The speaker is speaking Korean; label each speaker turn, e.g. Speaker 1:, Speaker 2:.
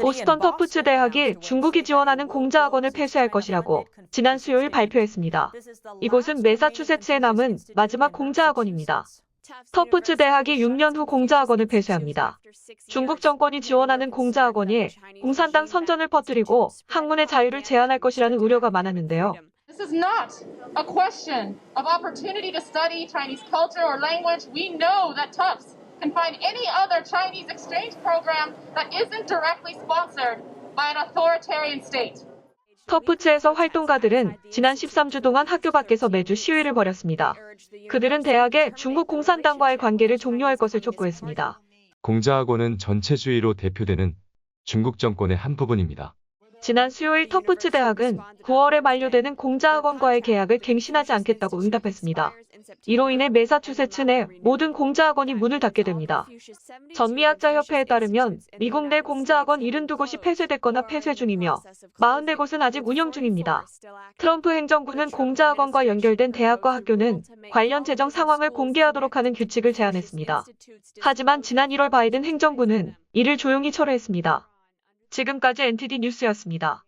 Speaker 1: 보스턴 터프츠 대학이 중국이 지원하는 공자학원을 폐쇄할 것이라고 지난 수요일 발표했습니다. 이곳은 매사추세츠에 남은 마지막 공자학원입니다. 터프츠 대학이 6년 후 공자학원을 폐쇄합니다. 중국 정권이 지원하는 공자학원이 공산당 선전을 퍼뜨리고 학문의 자유를 제한할 것이라는 우려가 많았는데요.
Speaker 2: This is not a question of opportunity to study Chinese culture or language. We know that Tufts can find any other Chinese exchange program that isn't directly sponsored by an authoritarian state.
Speaker 1: 터프츠에서 활동가들은 지난 13주 동안 학교 밖에서 매주 시위를 벌였습니다. 그들은 대학에 중국 공산당과의 관계를 종료할 것을 촉구했습니다.
Speaker 3: 공자학원은 전체주의로 대표되는 중국 정권의 한 부분입니다.
Speaker 1: 지난 수요일 터프츠 대학은 9월에 만료되는 공자학원과의 계약을 갱신하지 않겠다고 응답했습니다. 이로 인해 매사추세츠 내 모든 공자학원이 문을 닫게 됩니다. 전미학자협회에 따르면 미국 내 공자학원 72곳이 폐쇄됐거나 폐쇄 중이며 44곳은 아직 운영 중입니다. 트럼프 행정부는 공자학원과 연결된 대학과 학교는 관련 재정 상황을 공개하도록 하는 규칙을 제안했습니다. 하지만 지난 1월 바이든 행정부는 이를 조용히 철회했습니다. 지금까지 NTD 뉴스였습니다.